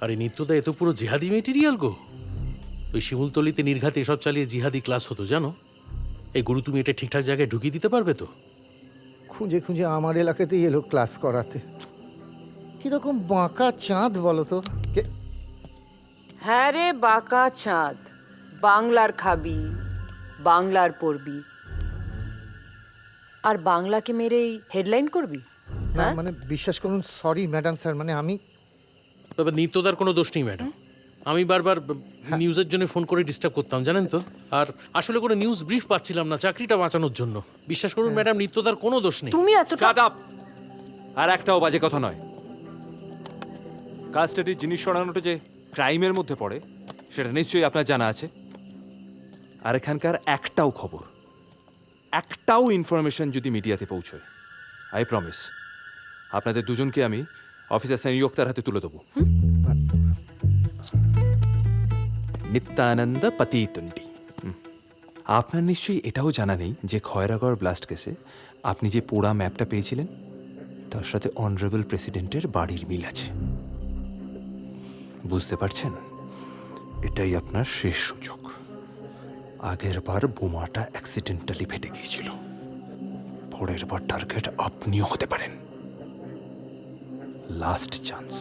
আরে নিত্যদা এ তো পুরো জিহাদি মেটেরিয়াল গো। ওই শিমুলতলিতে নির্ঘাতে এসব চালিয়ে জিহাদি ক্লাস হতো জানো? এই গুরু তুমি এটা ঠিকঠাক জায়গায় ঢুকিয়ে দিতে পারবে তো? খুঁজে খুঁজে আমার এলাকাতেই এলো ক্লাস করাতে। কীরকম বাঁকা চাঁদ বলো তো? হ্যাঁ রে বাঁকা চাঁদ। বাংলার খাবি বাংলার পড়বি। আর বাংলাকে মেরেই হেডলাইন করবি? না হ্যাঁ? মানে বিশ্বাস করুন সরি ম্যাডাম স্যার মানে আমি তবে নিত্যদার কোনো দোষ নেই ম্যাডাম। আমি বারবার নিউজের জন্য ফোন করে ডিস্টার্ব করতাম জানেন তো? আর আসলে কোনো নিউজ ব্রিফ পাচ্ছিলাম না চাকরিটা বাঁচানোর জন্য। বিশ্বাস করুন ম্যাডাম নিত্যদার কোনো দোষ নেই। তুমি এতটা শাট আপ আর একটাও বাজে কথা নয়। কাস্টাডির জিনিস সরানোটা যে ক্রাইমের মধ্যে পড়ে সেটা নিশ্চয়ই আপনার জানা আছে। আর এখানকার একটাও খবর। একটাও ইনফরমেশন যদি মিডিয়াতে পৌঁছয় আই প্রমিস আপনাদের দুজনকে আমি অফিসার সেনিয়োক্তার হাতে তুলে দেবো নিত্যানন্দ পতিতুন্ডি। আপনার নিশ্চয়ই এটাও জানা নেই যে খয়রাগড় ব্লাস্ট কেসে আপনি যে পোড়া ম্যাপটা পেয়েছিলেন তার সাথে অনারেবল প্রেসিডেন্টের বাড়ির মিল আছে বুঝতে পারছেন এটাই আপনার শেষ সুযোগ আগের বার বোমাটা অ্যাক্সিডেন্টালি ফেটে গিয়েছিল পরের বার টার্গেট আপনিও হতে পারেন লাস্ট চান্স